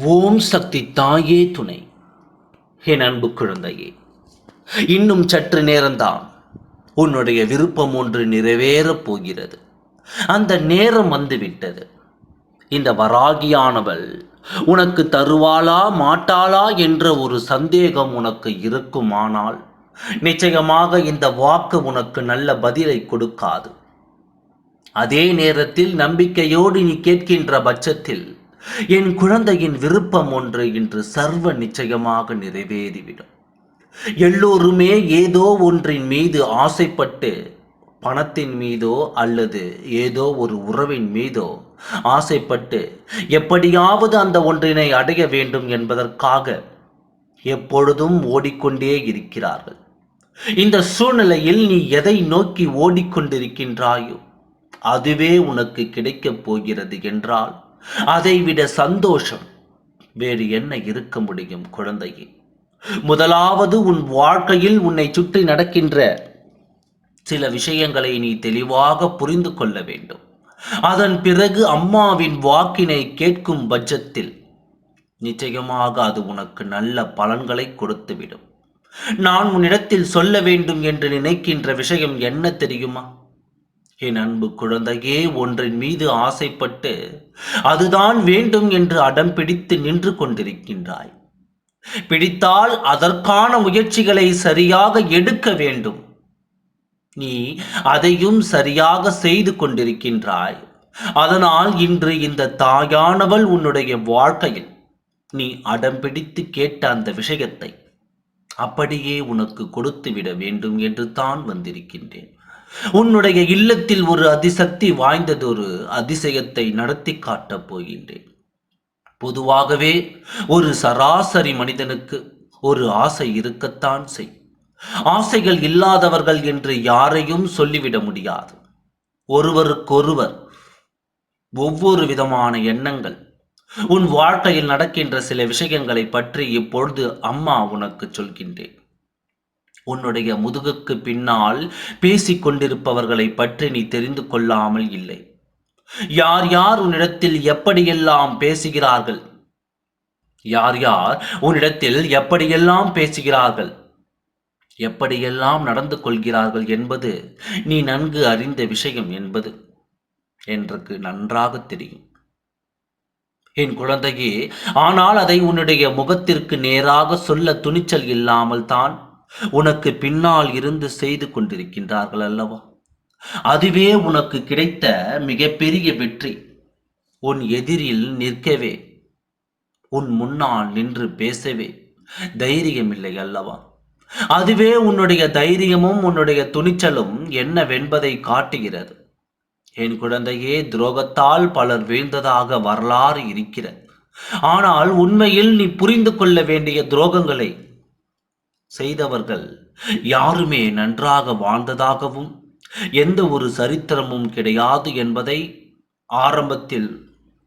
ஓம் சக்தி தாயே துணை. என் அன்பு குழந்தையே இன்னும் சற்று நேரம்தான். உன்னுடைய விருப்பம் ஒன்று நிறைவேறப் போகிறது. அந்த நேரம் வந்துவிட்டது. இந்த வராகியானவள் உனக்கு தருவாளா மாட்டாளா என்ற ஒரு சந்தேகம் உனக்கு இருக்குமானால் நிச்சயமாக இந்த வாக்கு உனக்கு நல்ல பதிலை கொடுக்காது. அதே நேரத்தில் நம்பிக்கையோடு நீ கேட்கின்ற பட்சத்தில் என் குழந்தையின் விருப்பம் ஒன்று இன்று சர்வ நிச்சயமாக நிறைவேறிவிடும். எல்லோருமே ஏதோ ஒன்றின் மீது ஆசைப்பட்டு பணத்தின் மீதோ அல்லது ஏதோ ஒரு உறவின் மீதோ ஆசைப்பட்டு எப்படியாவது அந்த ஒன்றினை அடைய வேண்டும் என்பதற்காக எப்பொழுதும் ஓடிக்கொண்டே இருக்கிறார்கள். இந்த சூழ்நிலையில் நீ எதை நோக்கி ஓடிக்கொண்டிருக்கின்றாயோ அதுவே உனக்கு கிடைக்கப் போகிறது என்றால் அதைவிட சந்தோஷம் வேறு என்ன இருக்க முடியும் குழந்தையே? முதலாவது உன் வாழ்க்கையில் உன்னை சுற்றி நடக்கின்ற சில விஷயங்களை நீ தெளிவாக புரிந்து கொள்ள வேண்டும். அதன் பிறகு அம்மாவின் வாக்கினை கேட்கும் பட்சத்தில் நிச்சயமாக அது உனக்கு நல்ல பலன்களை கொடுத்துவிடும். நான் உன்னிடத்தில் சொல்ல வேண்டும் என்று நினைக்கின்ற விஷயம் என்ன தெரியுமா? என் அன்பு குழந்தையே ஒன்றின் மீது ஆசைப்பட்டு அதுதான் வேண்டும் என்று அடம் பிடித்து நின்று கொண்டிருக்கின்றாய். பிடித்தால் அதற்கான முயற்சிகளை சரியாக எடுக்க வேண்டும். நீ அதையும் சரியாக செய்து கொண்டிருக்கின்றாய். அதனால் இன்று இந்த தாயானவள் உன்னுடைய வாழ்க்கையில் நீ அடம் பிடித்து கேட்ட அந்த விஷயத்தை அப்படியே உனக்கு கொடுத்து விட வேண்டும் என்று தான் வந்திருக்கின்றேன். உன்னுடைய இல்லத்தில் ஒரு அதிசக்தி வாய்ந்ததொரு அதிசயத்தை நடத்தி காட்டப் போகின்றேன். பொதுவாகவே ஒரு சராசரி மனிதனுக்கு ஒரு ஆசை இருக்கத்தான் செய் ஆசைகள் இல்லாதவர்கள் என்று யாரையும் சொல்லிவிட முடியாது. ஒருவருக்கொருவர் ஒவ்வொரு விதமான எண்ணங்கள் உன் வாழ்க்கையில் நடக்கின்ற சில விஷயங்களை பற்றி இப்பொழுது அம்மா உனக்கு சொல்கின்றேன். உன்னுடைய முதுகுக்கு பின்னால் பேசிக் கொண்டிருப்பவர்களை பற்றி நீ தெரிந்து கொள்ளாமல் இல்லை. யார் யார் உன்னிடத்தில் எப்படியெல்லாம் பேசுகிறார்கள்? யார் யார் உன்னிடத்தில் எப்படியெல்லாம் பேசுகிறார்கள்? எப்படியெல்லாம் நடந்து கொள்கிறார்கள் என்பது நீ நன்கு அறிந்த விஷயம் என்பது எனக்கு நன்றாக தெரியும். என் குழந்தையே ஆனால் அதை உன்னுடைய முகத்திற்கு நேராக சொல்ல துணிச்சல் இல்லாமல் தான் உனக்கு பின்னால் இருந்து செய்து கொண்டிருக்கின்றார்கள் அல்லவா? அதுவே உனக்கு கிடைத்த மிகப்பெரிய வெற்றி. உன் எதிரில் நிற்கவே. உன் முன்னால் நின்று பேசவே. தைரியமில்லை அல்லவா? அதுவே உன்னுடைய தைரியமும் உன்னுடைய துணிச்சலும் என்னவென்பதை காட்டுகிறது. என் குழந்தையே துரோகத்தால் பலர் வீழ்ந்ததாக வரலாறு இருக்கிறது. ஆனால் உண்மையில் நீ புரிந்து கொள்ள வேண்டிய துரோகங்களை செய்தவர்கள் யாருமே நன்றாக வாழ்ந்ததாகவும் எந்த ஒரு சரித்திரமும் கிடையாது என்பதை ஆரம்பத்தில்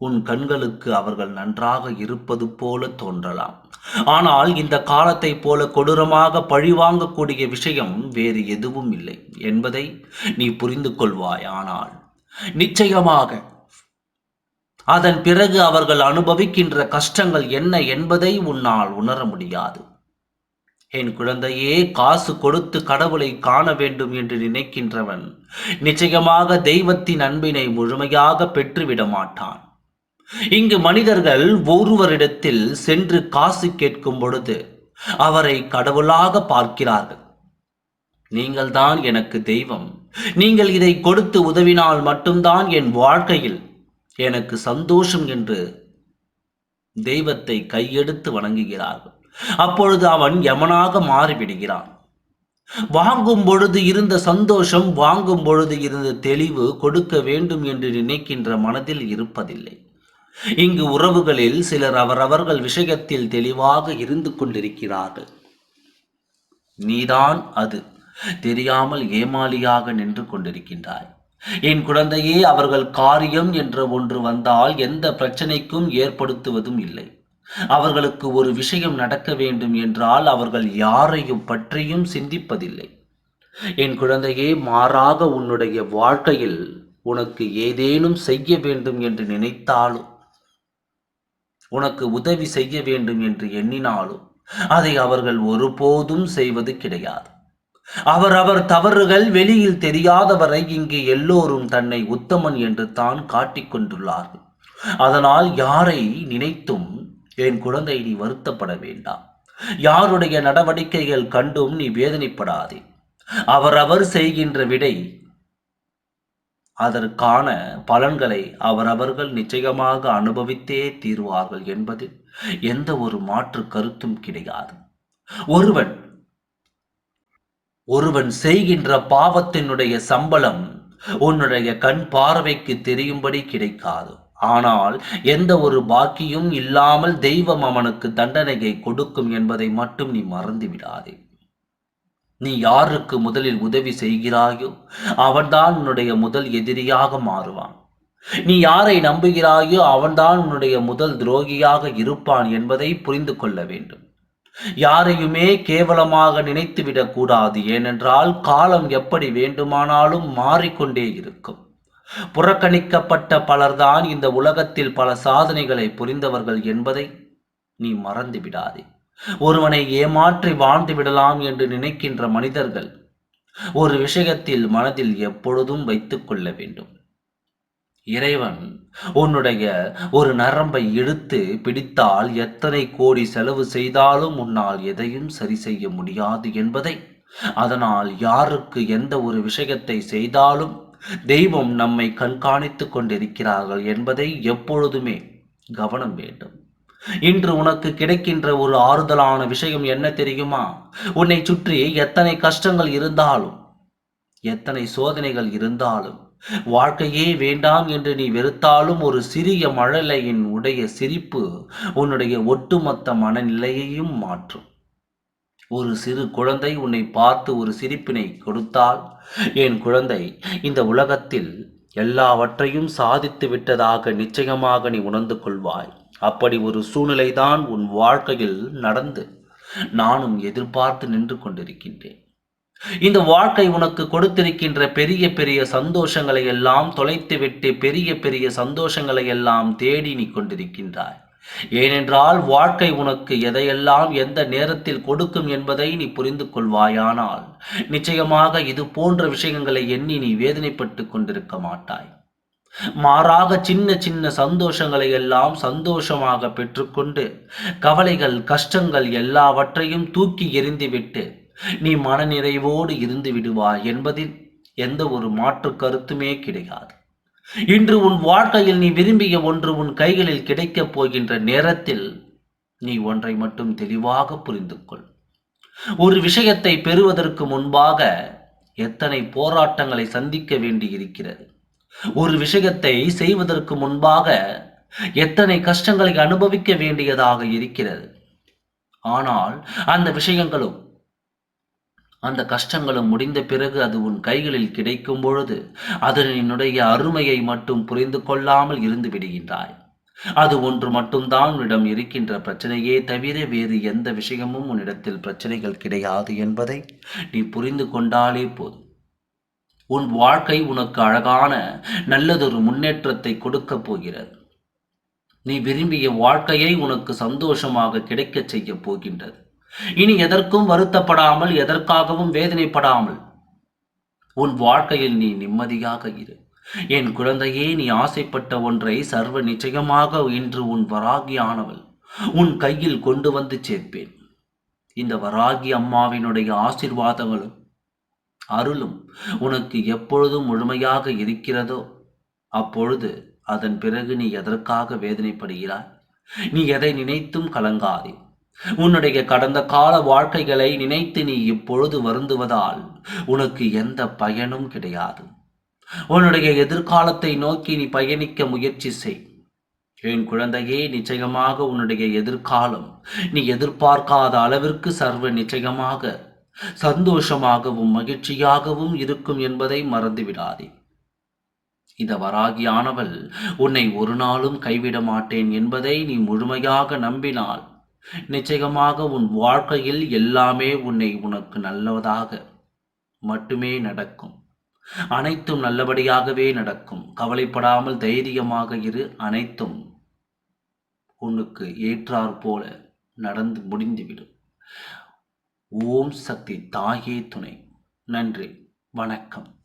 உன் கண்களுக்கு அவர்கள் நன்றாக இருப்பது போல தோன்றலாம். ஆனால் இந்த காலத்தை போல கொடூரமாக பழிவாங்கக்கூடிய விஷயம் வேறு எதுவும் இல்லை என்பதை நீ புரிந்து கொள்வாய். ஆனால் நிச்சயமாக அதன் பிறகு அவர்கள் அனுபவிக்கின்ற கஷ்டங்கள் என்ன என்பதை உன்னால் உணர முடியாது. என் குழந்தையே காசு கொடுத்து கடவுளை காண வேண்டும் என்று நினைக்கின்றவன் நிச்சயமாக தெய்வத்தின் அன்பினை முழுமையாக பெற்றுவிட மாட்டான். இங்கு மனிதர்கள் ஒருவரிடத்தில் சென்று காசு கேட்கும் பொழுது அவரை கடவுளாக பார்க்கிறார்கள். நீங்கள்தான் எனக்கு தெய்வம். நீங்கள் இதை கொடுத்து உதவினால் மட்டும்தான் என் வாழ்க்கையில் எனக்கு சந்தோஷம் என்று தெய்வத்தை கையெடுத்து வணங்குகிறார்கள். அப்பொழுது அவன் யமனாக மாறிவிடுகிறான். வாங்கும் பொழுது இருந்த சந்தோஷம் வாங்கும் பொழுது இருந்த தெளிவு கொடுக்க வேண்டும் என்று நினைக்கின்ற மனதில் இருப்பதில்லை. இங்கு உறவுகளில் சிலர் அவரவர்கள் விஷயத்தில் தெளிவாக இருந்து கொண்டிருக்கிறார்கள். நீதான் அது. தெரியாமல் ஏமாளியாக நின்று கொண்டிருக்கின்றாய். என் குழந்தையே அவர்கள் காரியம் என்ற ஒன்று வந்தால் எந்த பிரச்சனைக்கும் ஏற்படுத்துவதும் இல்லை. அவர்களுக்கு ஒரு விஷயம் நடக்க வேண்டும் என்றால் அவர்கள் யாரையும் பற்றியும் சிந்திப்பதில்லை. என் குழந்தையே மாறாக உன்னுடைய வாழ்க்கையில் உனக்கு ஏதேனும் செய்ய வேண்டும் என்று நினைத்தாலும் உனக்கு உதவி செய்ய வேண்டும் என்று எண்ணினாலும் அதை அவர்கள் ஒருபோதும் செய்வது கிடையாது. அவர் அவர் தவறுகள் வெளியில் தெரியாதவரை இங்கு எல்லோரும் தன்னை உத்தமன் என்று தான் காட்டிக்கொண்டுள்ளார்கள் அதனால் யாரை நினைத்தும் என் குழந்தை நீ வருத்தப்பட வேண்டாம். யாருடைய நடவடிக்கைகள் கண்டும் நீ வேதனைப்படாதே. அவரவர் செய்கின்ற விடை அதற்கான பலன்களை அவரவர்கள் நிச்சயமாக அனுபவித்தே தீர்வார்கள் என்பதில் எந்த ஒரு மாற்று கருத்தும் கிடையாது. ஒருவன் ஒருவன் செய்கின்ற பாவத்தினுடைய சம்பளம் உன்னுடைய கண் பார்வைக்கு தெரியும்படி கிடைக்காது. ஆனால் எந்த ஒரு பாக்கியும் இல்லாமல் தெய்வம் அவனுக்கு தண்டனையை கொடுக்கும் என்பதை மட்டும் நீ மறந்து விடாதே. நீ யாருக்கு முதலில் உதவி செய்கிறாயோ அவன்தான் உன்னுடைய முதல் எதிரியாக மாறுவான். நீ யாரை நம்புகிறாயோ அவன்தான் உன்னுடைய முதல் துரோகியாக இருப்பான் என்பதை புரிந்து கொள்ள வேண்டும். யாரையுமே கேவலமாக நினைத்துவிடக் கூடாது ஏனென்றால் காலம் எப்படி வேண்டுமானாலும் மாறிக்கொண்டே இருக்கும். புறக்கணிக்கப்பட்ட பலர்தான் இந்த உலகத்தில் பல சாதனைகளை புரிந்தவர்கள் என்பதை நீ மறந்து விடாதே. ஒருவனை ஏமாற்றி வாழ்ந்து விடலாம் என்று நினைக்கின்ற மனிதர்கள் ஒரு விஷயத்தில் மனதில் எப்பொழுதும் வைத்துக் கொள்ள வேண்டும். இறைவன் உன்னுடைய ஒரு நரம்பை இழுத்து பிடித்தால் எத்தனை கோடி செலவு செய்தாலும் உன்னால் எதையும் சரி செய்ய முடியாது என்பதை அதனால் யாருக்கு எந்த ஒரு விஷயத்தை செய்தாலும் தெய்வம் நம்மை கண்காணித்துக் கொண்டிருக்கிறார்கள் என்பதை எப்பொழுதுமே கவனம் வேண்டும். இன்று உனக்கு கிடைக்கின்ற ஒரு ஆறுதலான விஷயம் என்ன தெரியுமா? உன்னை சுற்றி எத்தனை கஷ்டங்கள் இருந்தாலும் எத்தனை சோதனைகள் இருந்தாலும் வாழ்க்கையே வேண்டாம் என்று நீ வெறுத்தாலும் ஒரு சிறிய மழலையின் உடைய சிரிப்பு உன்னுடைய ஒட்டுமொத்த மனநிலையையும் மாற்றும். ஒரு சிறு குழந்தை உன்னை பார்த்து ஒரு சிரிப்பினை கொடுத்தால் என் குழந்தை இந்த உலகத்தில் எல்லாவற்றையும் சாதித்து விட்டதாக நிச்சயமாக நீ உணர்ந்து கொள்வாய். அப்படி ஒரு சூழ்நிலைதான் உன் வாழ்க்கையில் நடந்து நானும் எதிர்பார்த்து நின்று கொண்டிருக்கின்றேன். இந்த வாழ்க்கை உனக்கு கொடுத்திருக்கின்ற பெரிய பெரிய சந்தோஷங்களை எல்லாம் தொலைத்துவிட்டு பெரிய பெரிய சந்தோஷங்களை எல்லாம் தேடி நீ கொண்டிருக்கின்றாய். ஏனென்றால் வாழ்க்கை உனக்கு எதையெல்லாம் எந்த நேரத்தில் கொடுக்கும் என்பதை நீ புரிந்து கொள்வாயானால் நிச்சயமாக இது போன்ற விஷயங்களை எண்ணி நீ வேதனைப்பட்டு கொண்டிருக்க மாட்டாய். மாறாக சின்ன சின்ன சந்தோஷங்களை எல்லாம் சந்தோஷமாக பெற்றுக்கொண்டு கவலைகள் கஷ்டங்கள் எல்லாவற்றையும் தூக்கி எறிந்துவிட்டு நீ மனநிறைவோடு இருந்து விடுவாய் என்பதில் எந்த ஒரு மாற்று கருத்துமே கிடையாது. இன்று உன் வாழ்க்கையில் நீ விரும்பிய ஒன்று உன் கைகளில் கிடைக்கப் போகின்ற நேரத்தில் நீ ஒன்றை மட்டும் தெளிவாக புரிந்து கொள் ஒரு விஷயத்தை பெறுவதற்கு முன்பாக எத்தனை போராட்டங்களை சந்திக்க வேண்டியிருக்கிறது? ஒரு விஷயத்தை செய்வதற்கு முன்பாக எத்தனை கஷ்டங்களை அனுபவிக்க வேண்டியதாக இருக்கிறது? ஆனால் அந்த விஷயங்களும் அந்த கஷ்டங்களும் முடிந்த பிறகு அது உன் கைகளில் கிடைக்கும் பொழுது அதனுடைய அருமையை மட்டும் புரிந்து கொள்ளாமல் இருந்து விடுகின்றாய். அது ஒன்று மட்டும்தான் உன்னிடம் இருக்கின்ற பிரச்சனையே தவிர வேறு எந்த விஷயமும் உன்னிடத்தில் பிரச்சனைகள் கிடையாது என்பதை நீ புரிந்து கொண்டாலே போதும். உன் வாழ்க்கை உனக்கு அழகான நல்லதொரு முன்னேற்றத்தை கொடுக்கப் போகிறது. நீ விரும்பிய வாழ்க்கையை உனக்கு சந்தோஷமாக கிடைக்கச் செய்ய போகின்றது. இனி எதற்கும் வருத்தப்படாமல் எதற்காகவும் வேதனைப்படாமல் உன் வாழ்க்கையில் நீ நிம்மதியாக இரு. என் குழந்தையே நீ ஆசைப்பட்ட ஒன்றை சர்வ நிச்சயமாக இன்று உன் வராகியானவள் உன் கையில் கொண்டு வந்து சேர்ப்பேன். இந்த வராகி அம்மாவினுடைய ஆசிர்வாதங்களும் அருளும் உனக்கு எப்பொழுதும் முழுமையாக இருக்கிறதோ அப்பொழுது அதன் பிறகு நீ எதற்காக வேதனைப்படுகிறாய்? நீ எதை நினைத்தும் கலங்காதே. உன்னுடைய கடந்த கால வாழ்க்கைகளை நினைத்து நீ இப்பொழுது வருந்துவதால் உனக்கு எந்த பயனும் கிடையாது. உன்னுடைய எதிர்காலத்தை நோக்கி நீ பயணிக்க முயற்சி செய். என் குழந்தையே நிச்சயமாக உன்னுடைய எதிர்காலம் நீ எதிர்பார்க்காத அளவிற்கு சர்வ நிச்சயமாக சந்தோஷமாகவும் மகிழ்ச்சியாகவும் இருக்கும் என்பதை மறந்துவிடாதே இந்த வராகியானவள் உன்னை ஒரு நாளும் கைவிட மாட்டேன் என்பதை நீ முழுமையாக நம்பினால் நிச்சயமாக உன் வாழ்க்கையில் எல்லாமே உன்னை உனக்கு நல்லதாக மட்டுமே நடக்கும். அனைத்தும் நல்லபடியாகவே நடக்கும். கவலைப்படாமல் தைரியமாக இரு. அனைத்தும் உனக்கு ஏற்றாற் போல நடந்து முடிந்துவிடும். ஓம் சக்தி தாயே துணை. நன்றி. வணக்கம்.